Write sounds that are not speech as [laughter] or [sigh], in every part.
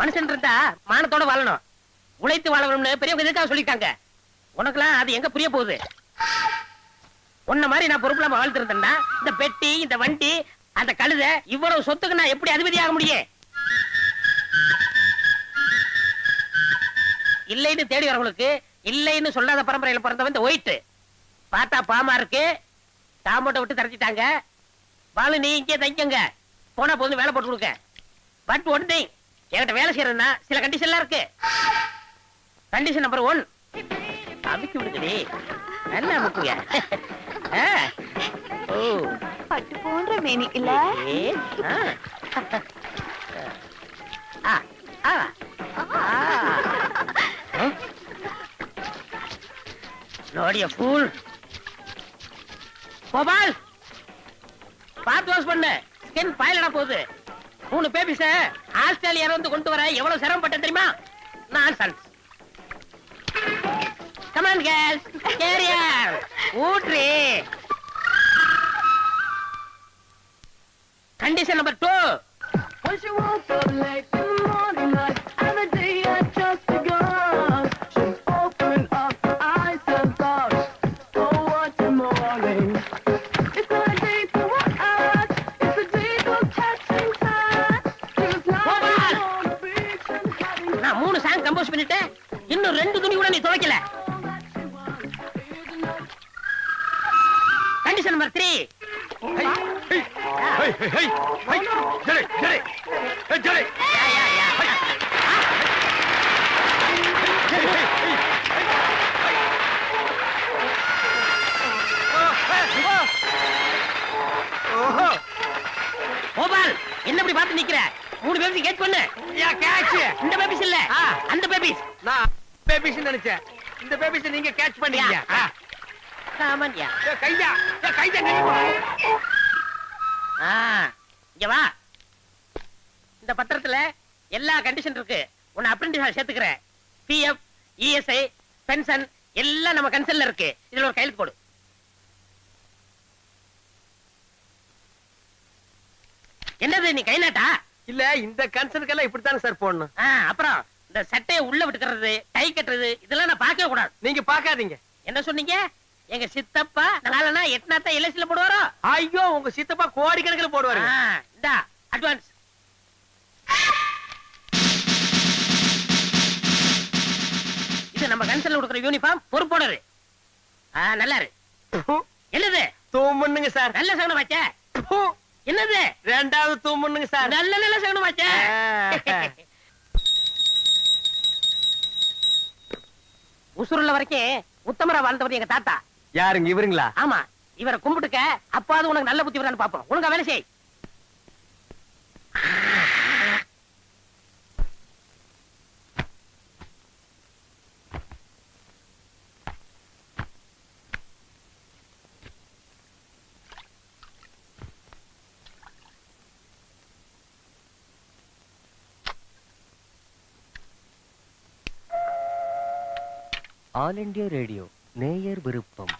மனுஷன் இருந்தா மானத்தோட வாழணும். உழைத்து வாழணும்னு பெரியவங்க எதுக்காக சொல்லிட்டாங்க உனக்கெல்லாம் அது எங்க புரிய போகுது? உன்ன மாதிரி நான் பொறுப்பு இல்லாம இருந்தா இந்த பெட்டி இந்த வண்டி அந்த கழுத இவ்வளவு சொத்துக்கு நான் எப்படி அதிபதி ஆக முடியும்? இல்லைன்னு தேடி வரவங்களுக்கு இல்லைன்னு சொல்லாத பரம்பரையில பிறந்தவன் இந்த ஒயிட் பார்த்தா பாமா இருக்கு தாமோட்டை விட்டு தரச்சிட்டாங்க பாலு நீ இங்கே தங்கிக்கங்க போனா போதும் வேலை போட்டு கொடுக்க. பட் ஒன் திங் என்கிட்ட வேலை செய்யறதுன்னா சில கண்டிஷன்லாம் இருக்கு. கண்டிஷன் நம்பர் ஒன் அமுக்கி விடுங்கடி. நல்லா அமுக்குங்க. ஓ. பட்டு போன்ற மேனி இல்ல. நோடிய ஃபூல் கோபால்! பார்த்து வாஷ் பண்ணு. ஸ்கின் பாயிலடா போகுது. மூணு பேபிஸ ஆஸ்திரேலியா வந்து கொண்டு வர எவ்வளவு சிரமப்பட்ட தெரியுமா? நான் சன்ஸ் கமான் கேர்ள்ஸ் கேரியர் ஊட்ரி கண்டிஷன் நம்பர் டூ கம்போஸ் பண்ணிட்டேன். இன்னும் ரெண்டு துணி கூட நீ துவைக்கல. கண்டிஷன் நம்பர் த்ரீ கோபால் என்ன இப்படி பார்த்து நிக்கிற? மூணு பேபிஸ் கேட்ச் பண்ணு. இந்த பேபிஸ் இல்ல. அந்த பேபிஸ் நான் பேபிஸ் நினைச்சேன். இந்த பேபிஸ் நீங்க கேட்ச் பண்ணீங்க. சாமான்யா கையா. கையா இங்க வா. இந்த பத்திரத்துல எல்லா கண்டிஷன் இருக்கு. உன்னை அப்ரெண்டிஸ் சேர்த்துக்கிறேன். பிஎஃப் இஎஸ்ஐ பென்ஷன் எல்லாம் நம்ம கன்சல்ல இருக்கு. இதுல ஒரு கையெழுத்து போடு. என்னது நீ கை நாட்டா இல்ல இந்த கன்சர்னுக்கெல்லாம் இப்படித்தானே சார் போடணும்? அப்புறம் இந்த சட்டையை உள்ள விட்டுக்கிறது டை கட்டுறது இதெல்லாம் நான் பார்க்கவே கூடாது. நீங்க பாக்காதீங்க என்ன சொன்னீங்க? எங்க சித்தப்பா நாளனா எட்னாத்த எல்ஐசில போடுவாரோ? ஐயோ உங்க சித்தப்பா கோடி கணக்கில் போடுவாரு இந்தா அட்வான்ஸ் இது நம்ம கன்சல்ல கொடுக்குற யூனிஃபார்ம் பொறுப்போடரு நல்லா இரு என்னது? தூமுன்னுங்க சார். நல்ல சகனம் வச்ச ப்பு. என்னது? ரெண்டாவது தூமுன்னுங்க சார். நல்ல நல்ல சகனம் வச்ச ஆ. உசுருள்ள வரைக்கும் உத்தமரா வாழ்ந்தவர் எங்க தாத்தா. யாருங்க இவருங்களா? ஆமா இவரை கும்பிட்டுக்க அப்பாவது உனக்கு நல்ல புத்தி வரான்னு பாப்போம் ஒழுங்கா வேலை செய். ஆல் இண்டியா ரேடியோ நேயர் விருப்பம்.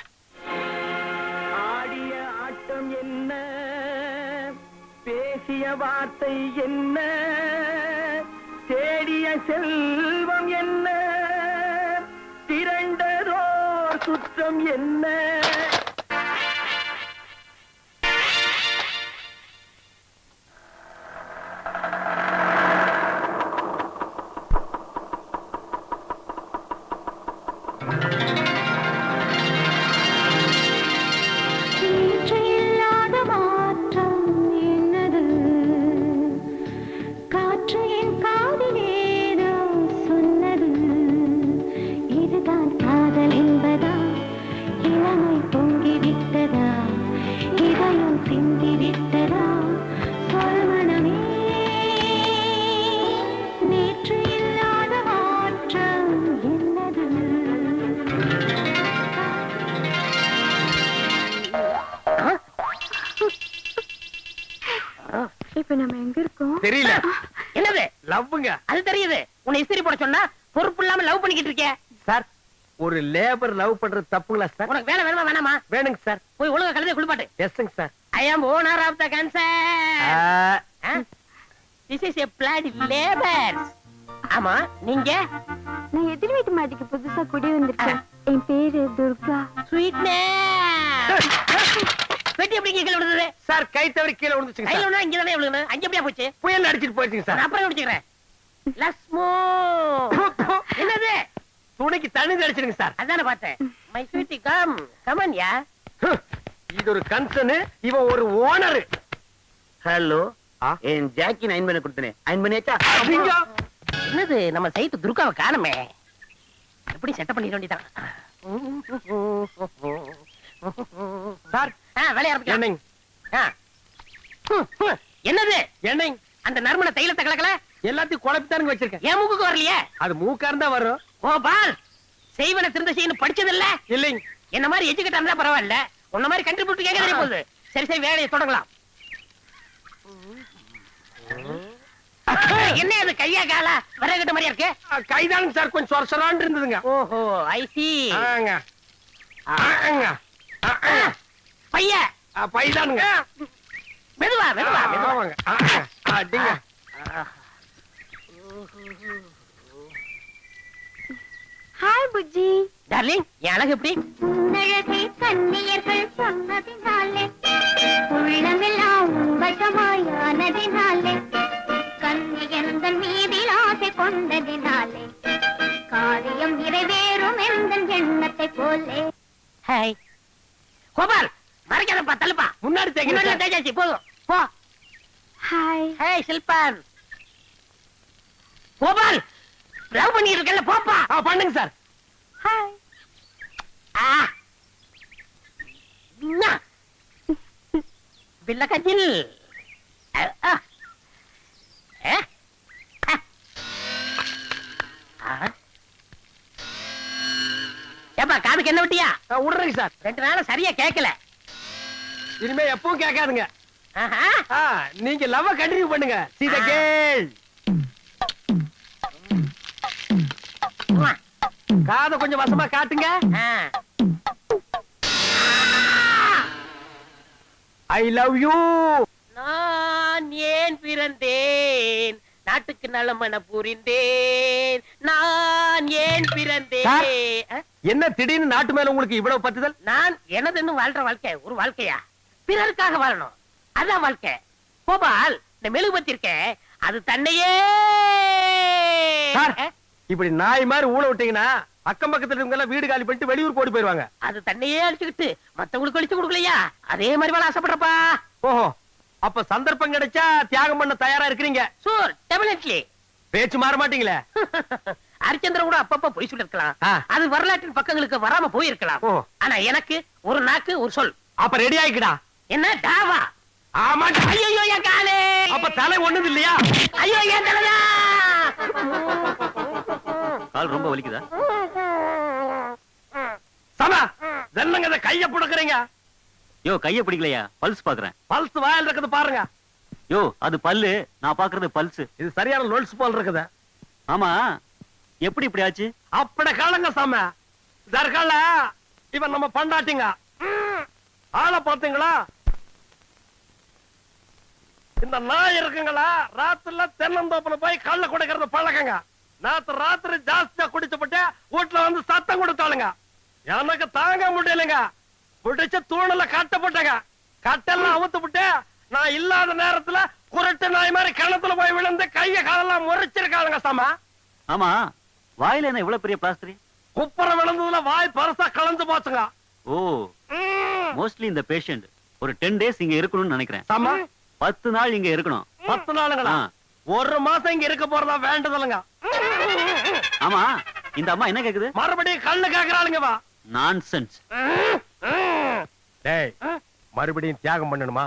ஆடிய ஆட்டம் என்ன? பேசிய வார்த்தை என்ன? தேடிய செல்வம் என்ன? திரண்டதோ சுற்றம் என்ன? லவ்வுங்க. அது தெரியுது. உன்னை இஸ்திரி போட சொன்னா பொறுப்பு இல்லாம லவ் பண்ணிக்கிட்டு இருக்கே. சார் ஒரு லேபர் லவ் பண்றது தப்புங்களா சார்? உனக்கு வேலை வேணுமா வேணாமா? வேணுங்க சார். போய் ஒழுங்கா கழுதை குளிப்பாட்டு. எஸ்ங்க sir. I am owner of the concern this is a flat labour ஆமா நீங்க? நான் எதிர் வீட்டு மாடிக்கு புதுசா குடி வந்திருக்கேன். என் பேரு துர்கா. ஸ்வீட்னே [laughs] வெட்டி எப்படி கீழே விழுந்தது? சார் கை தவறி கீழே விழுந்துச்சுங்க கையில சார். ஒண்ணு இங்க தானே விழுகணும் அங்க எப்படியா போச்சு? புயல் அடிச்சிட்டு போயிடுச்சுங்க நான் சார் அப்புறம் குடிச்சுக்கிறேன் லஸ்மோ. ப்பு, ப்பு. என்னது? துணைக்கு தண்ணி அடிச்சிருங்க சார். அதானே பார்த்தேன். My sweetie come come on yeah hmm. இது ஒரு கன்சர்ன் இவன் ஒரு ஓனர் ஹலோ? என் ஜாக்கி அயன் பண்ண கொடுத்தனே. அயன் பண்ணியாச்சா? என்னது நம்ம சைட்டு துர்காவை காணுமே. எப்படி செட்டப் பண்ணிட வேண்டியதான் சார் வேலைய ஆரம்பிக்கலாம். என்னது? அந்த நறுமண தைலத்தை கலக்கல? எல்லாத்தையும் குழப்பித்தானுங்க வச்சிருக்கேன். என் மூக்குக்கு வரலையே? அது மூக்கா இருந்தா வரும். ஓ பால். செய்வன திருந்த செய்யணும் படிச்சது இல்ல இல்லைங்க. என்ன மாதிரி எஜுகேட் இருந்தா பரவாயில்ல. உன்ன மாதிரி கண்டுபிடிச்சு கேட்க தெரிய போகுது. சரி சரி வேலையை தொடங்கலாம். என்ன அது கையா காலா? வரகட்ட மாதிரியா இருக்கு? கைதானுங்க சார். கொஞ்சம் சொர சொரான்னு இருந்ததுங்க. ஓஹோ ஐ சி ஆங்க. ஆங்க. பைய. பைதானுங்க. மெதுவா மெதுவா மெதுவா. ஆமாங்க. ஆ, ஆ. அடிங்க. ஹாய் புஜ்ஜி. டார்லிங் என் அழகு எப்படி? உன்னழகை கண்ணியர்கள் சொன்னதினாலே உள்ளமெல்லாம் வசமாயானதினாலே கண்ணியந்தன் மீதில் ஆசை கொண்டதினாலே காரியம் நிறைவேறும் எந்த எண்ணத்தை போலே. ஹாய் கோபால். மறைக்காதப்பா தள்ளுப்பா. முன்னாடி முன்னாடி. தேஜாச்சி போதும். போ. ஹாய் ஹேய் சில்பான் கோபால் லவ் பண்ணி இருக்கல போப்பா. ஆ, பண்ணுங்க சார். ஹாய் ஆ. நா. பில்ல கஜில் அ. ஏ? ஆ. ஏப்பா காதுக்கு என்ன விட்டியா? ஆ, விடுறேங்க சார். ரெண்டு நாளா சரியா கேட்கல இனிமே எப்பவும் கேட்காதுங்க. நீங்க லவ் கண்டினியூ பண்ணுங்க. சீத கேள். காதை கொஞ்சம் வசமா காட்டுங்க. ஐ லவ் யூ நான் ஏன் பிறந்தேன்? நாட்டுக்கு நலமன புரிந்தேன் நான் ஏன் பிறந்தேன்? என்ன திடீர்னு நாட்டு மேல உங்களுக்கு இவ்வளவு பத்துதல் நான் எனதுன்னு வாழ்ற வாழ்க்கை ஒரு வாழ்க்கையா? பிறருக்காக வாழணும். அதான் வாழ்க்கை. கோபால் இந்த மெழுகுபத்தி இருக்க அது தன்னையே? இப்படி நாய் மாதிரி ஊழ விட்டீங்கன்னா அக்கம் பக்கத்துல இருக்கவங்க எல்லாம் வீடு காலி பண்ணிட்டு வெளியூர் போடி போயிருவாங்க அது தன்னையே அழிச்சுக்கிட்டு மத்தவங்களுக்கு அழிச்சு கொடுக்கலையா? அதே மாதிரி வாழ ஆசைப்படுறப்பா. ஓஹோ அப்ப சந்தர்ப்பம் கிடைச்சா தியாகம் பண்ண தயாரா இருக்கிறீங்க? சூர் டெபினெட்லி பேச்சு மாற மாட்டீங்களே? [laughs] ஹரிச்சந்திரன் கூட அப்பப்ப பொய் சொல்லிருக்கலாம். அது வரலாற்றின் பக்கங்களுக்கு வராம போயிருக்கலாம். ஆனா எனக்கு ஒரு நாக்கு ஒரு சொல். அப்ப ரெடி ஆயிக்கடா. என்ன டாவா ஆமா ஐயோ என் காலே. அப்ப தலை ஒண்ணுது இல்லையா? ஐயோ என் தலைதா கால் ரொம்ப வலிக்குதா? சமா என்னங்க இதை கைய புடுக்குறீங்க. யோ கைய பிடிக்கலையா? பல்ஸ் பாக்குறேன். பல்ஸ் வாயில் இருக்குது பாருங்க. யோ அது பல்லு. நான் பாக்குறது பல்ஸ். இது சரியான லொல்ஸ் போல் இருக்குது. ஆமா. எப்படி இப்படி ஆச்சு? அப்படி காலங்க சாம. தற்கால இவன் நம்ம பண்டாட்டிங்க. ஆளை பாத்தீங்களா இந்த நாய் இருக்குங்களா? ராத்திரில தென்னந்தோப்புல போய் கள்ள குடிக்கிறது பழக்கங்க. நேத்து ராத்திரி ஜாஸ்தியா குடிச்சுப்பட்டு வீட்டுல வந்து சத்தம் கொடுத்தாளுங்க. எனக்கு தாங்க முடியலைங்க. பிடிச்சு தூணுல கட்டப்பட்டங்க கட்டெல்லாம் அவுத்து விட்டு நான் இல்லாத நேரத்துல குரட்டு நாய் மாதிரி கிணத்துல போய் விழுந்து கைய காலெல்லாம் முறைச்சிருக்காளுங்க சாமா. ஆமா. வாயில என்ன இவ்வளவு பெரிய பிளாஸ்டரி? குப்புற விழுந்ததுல வாய் பரசா கலந்து போச்சுங்க. ஓ. மோஸ்ட்லி இந்த பேஷண்ட் ஒரு டென் டேஸ் இங்க இருக்கணும்னு நினைக்கிறேன். சாமா. பத்து நாள் இங்க இருக்கணும். பத்து நாளுங்களா? ஒரு மாசம் இங்க இருக்க போறதா வேண்டதில்லைங்க ஆமா. இந்த அம்மா என்ன கேக்குது? மறுபடியும் கண்ணு கேக்குறாளுங்க வா. நான்சென்ஸ் டேய் மறுபடியும் தியாகம் பண்ணணுமா?